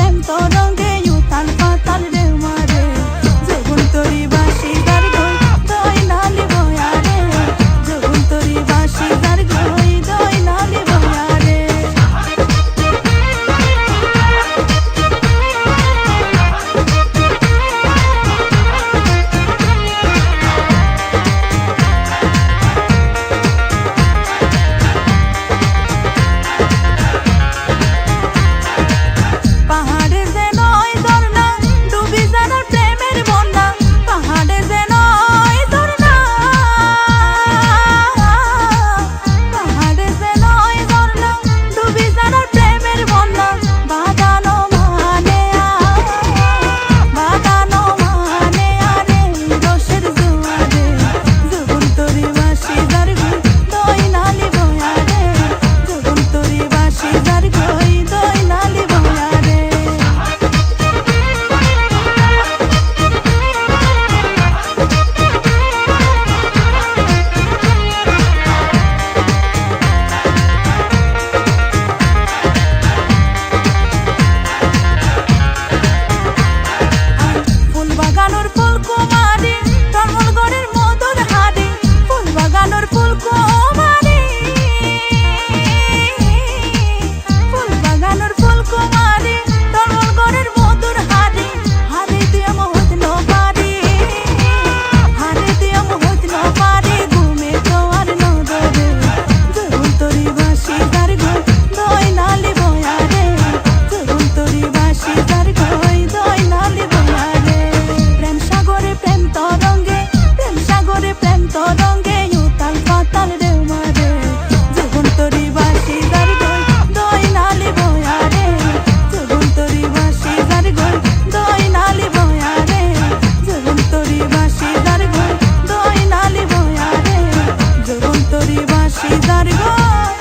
Em to flor por como বাঁশিদার ঘর